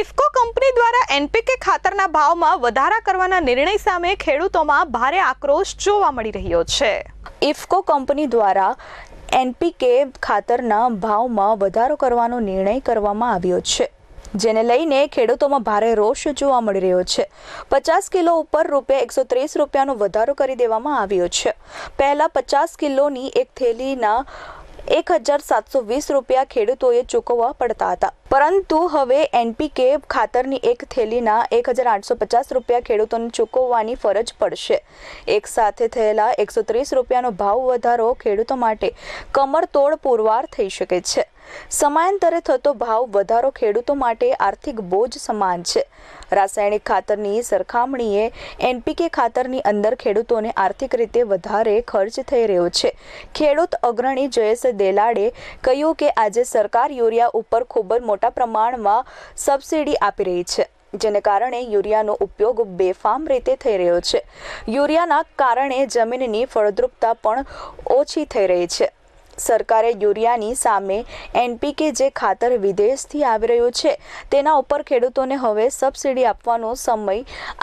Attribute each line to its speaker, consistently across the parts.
Speaker 1: IFFCO company દ્વારા NPK ખાતરના ભાવમાં વધારા કરવાના નિર્ણય સામે ખેડૂતોમાં ભારે આક્રોશ જોવા મળી રહ્યો છે. ઇફકો કંપની દ્વારા એનપીકે ખાતરના ભાવમાં વધારો કરવાનો નિર્ણય કરવામાં આવ્યો છે, જેને લઈને ખેડૂતોમાં ભારે રોષ જોવા મળી રહ્યો છે. પચાસ કિલો ઉપર રૂપિયા એકસો ત્રીસ રૂપિયાનો વધારો કરી દેવામાં આવ્યો છે. પહેલાં પચાસ કિલોની એક થેલીના એક હજાર સાતસો વીસ રૂપિયા ખેડૂતોએ ચૂકવવા પડતા હતા. પરંતુ હવે એનપીકે ખાતરની એક થેલીના એક હજાર આઠસો પચાસ રૂપિયા ખેડૂતોને ચૂકવવાની ફરજ પડશે. એક સાથે થયેલા એકસો ત્રીસ રૂપિયાનો ભાવ વધારો ખેડૂતો માટે કમરતોડ પુરવાર થઈ શકે છે. સમયાંતરે થતો ભાવ વધારો ખેડૂતો માટે આર્થિક બોજ સમાન છે. રાસાયણિક ખાતરની સરખામણીએ એનપીકે ખાતરની અંદર ખેડૂતોને આર્થિક રીતે વધારે ખર્ચ થઈ રહ્યો છે. ખેડૂત અગ્રણી જયેશ દેલાડે કહ્યું કે આજે સરકાર યુરિયા ઉપર ખૂબ જ મોટા પ્રમાણમાં સબસિડી આપી રહી છે, જેને કારણે યુરિયાનો ઉપયોગ બેફામ રીતે થઈ રહ્યો છે. યુરિયાના કારણે જમીનની ફળદ્રુપતા પણ ઓછી થઈ રહી છે. સરકારે યુરિયાની સામે એનપીકે જે ખાતર વિદેશથી આવી રહ્યું છે, તેના ઉપર ખેડૂતોને હવે સબસિડી આપવાનો સમય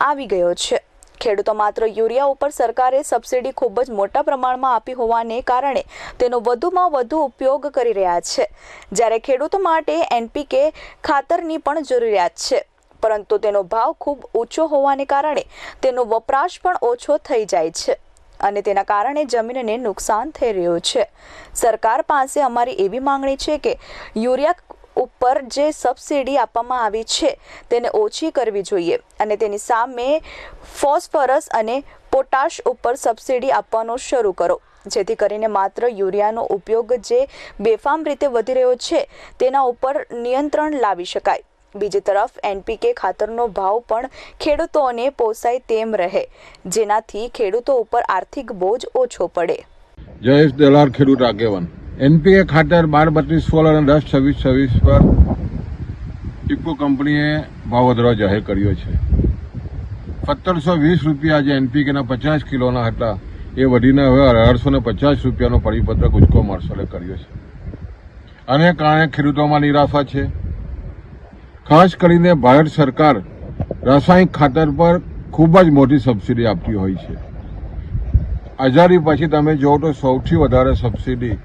Speaker 1: આવી ગયો છે. ખેડૂતો માત્ર યુરિયા ઉપર સરકારે સબસિડી ખૂબ જ મોટા પ્રમાણમાં આપી હોવાને કારણે તેનો વધુમાં વધુ ઉપયોગ કરી રહ્યા છે. જ્યારે ખેડૂતો માટે એનપીકે ખાતરની પણ જરૂરિયાત છે, પરંતુ તેનો ભાવ ખૂબ ઊંચો હોવાને કારણે તેનો વપરાશ પણ ઓછો થઈ જાય છે અને તેના કારણે જમીનને નુકસાન થઈ રહ્યું છે. સરકાર પાસે અમારી એવી માંગણી છે કે યુરિયા ઉપર જે સબસિડી આપવામાં આવી છે, તેને ઓછી કરવી જોઈએ અને તેની સામે ફોસ્ફરસ અને પોટાશ ઉપર સબસિડી આપવાનું શરૂ કરો. જેથી કરીને માત્ર યુરિયાનો ઉપયોગ જે બેફામ રીતે વધી રહ્યો છે, તેના ઉપર નિયંત્રણ લાવી શકાય. બીજી તરફ, એનપીકે ખાતરનો ભાવ પણ ખેડૂતોને પોસાય તેમ રહે, જેનાથી ખેડૂતો ઉપર આર્થિક બોજ ઓછો પડે.
Speaker 2: જયેશ દલાર ખેડૂત આગેવાન. એનપીએ ખાતર બાર બત્રીસ સોળ અને દસ છવ્વીસ છવ્વીસ પર ઇફકો કંપનીએ ભાવ વધારો જાહેર કર્યો છે. સત્તરસો વીસ રૂપિયા જે એનપીકેના પચાસ કિલોના હતા. એ વધીને હવે અઢારસો ને પચાસ રૂપિયાનો પરિપત્ર ગુજકો માર્શલે કર્યો છે. આને કારણે ખેડૂતોમાં નિરાશા છે. ખાસ કરીને ભારત સરકાર રાસાયણિક ખાતર પર ખૂબ જ મોટી સબસિડી આપતી હોય છે. આઝાદી પછી તમે જુઓ તો સૌથી વધારે સબસિડી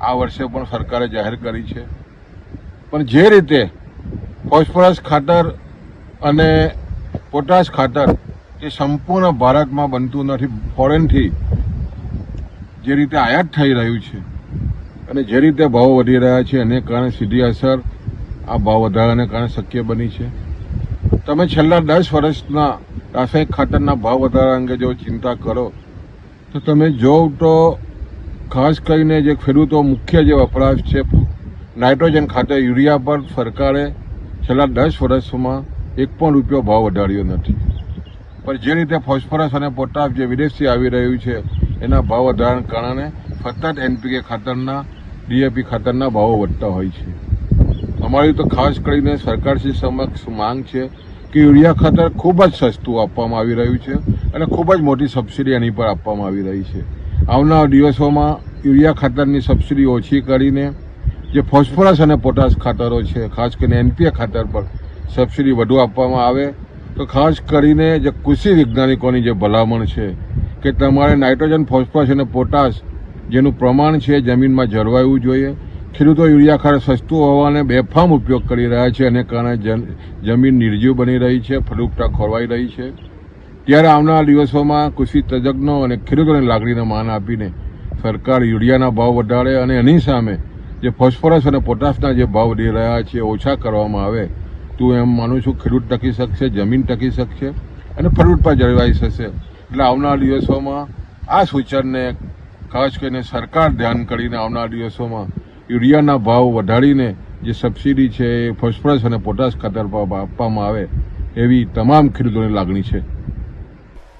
Speaker 2: આ વર્ષે પણ સરકારે જાહેર કરી છે. પણ જે રીતે ફોસ્ફરસ ખાતર અને પોટાશ ખાતર એ સંપૂર્ણ ભારતમાં બનતું નથી, ફોરેનથી જે રીતે આયાત થઈ રહ્યું છે અને જે રીતે ભાવ વધી રહ્યા છે, એને કારણે સીધી અસર આ ભાવ વધારાને કારણે શક્ય બની છે. તમે છેલ્લા દસ વર્ષના રાસાયણિક ખાતરના ભાવ વધારા અંગે જો ચિંતા કરો, તો તમે જોવ તો ખાસ કરીને જે ખેડૂતો મુખ્ય જે વપરાશ છે, નાઇટ્રોજન ખાતર યુરિયા પર સરકારે છેલ્લા દસ વર્ષમાં એક પણ રૂપિયો ભાવ વધાર્યો નથી. પણ જે રીતે ફોસ્ફરસ અને પોટાશ જે વિદેશથી આવી રહ્યું છે, એના ભાવ વધારાને કારણે સતત એનપીકે ખાતરના, ડીએપી ખાતરના ભાવો વધતા હોય છે. અમારી તો ખાસ કરીને સરકારશ્રી સમક્ષ માંગ છે કે યુરિયા ખાતર ખૂબ જ સસ્તું આપવામાં આવી રહ્યું છે અને ખૂબ જ મોટી સબસિડી એની પર આપવામાં આવી રહી છે. આવનાર દિવસોમાં યુરિયા ખાતરની સબસિડી ઓછી કરીને જે ફોસ્ફરસ અને પોટાશ ખાતરો છે, ખાસ કરીને એનપીએ ખાતર પર સબસિડી વધુ આપવામાં આવે, તો ખાસ કરીને જે કૃષિ વૈજ્ઞાનિકોની જે ભલામણ છે કે તમારે નાઇટ્રોજન ફોસ્ફરસ અને પોટાશ જેનું પ્રમાણ છે જમીનમાં જળવાયું જોઈએ. ખેડૂતો યુરિયા ખાતર સસ્તું હોવાને બેફામ ઉપયોગ કરી રહ્યા છે અને કારણે જમીન નિર્જીવ બની રહી છે, ફળદ્રુપતા ખોરવાઈ રહી છે. ત્યારે આવનારા દિવસોમાં કૃષિ તજજ્ઞો અને ખેડૂતોને લાગણીને માન આપીને સરકાર યુરિયાના ભાવ વધારે અને એની સામે જે ફોસ્ફરસ અને પોટાશના જે ભાવ વધી રહ્યા છે, ઓછા કરવામાં આવે, તો એમ માનું છું ખેડૂત ટકી શકશે, જમીન ટકી શકશે અને ફળદ્રુપતા જળવાઈ શકશે એટલે આવનારા દિવસોમાં આ સૂચનને ખાસ કરીને સરકાર ધ્યાન કરીને આવનારા દિવસોમાં યુરિયાના ભાવ વધારીને જે સબસિડી છે એ ફોસ્ફરસ અને પોટાશ ખાતર પર આપવામાં આવે, એવી તમામ ખેડૂતોની લાગણી છે.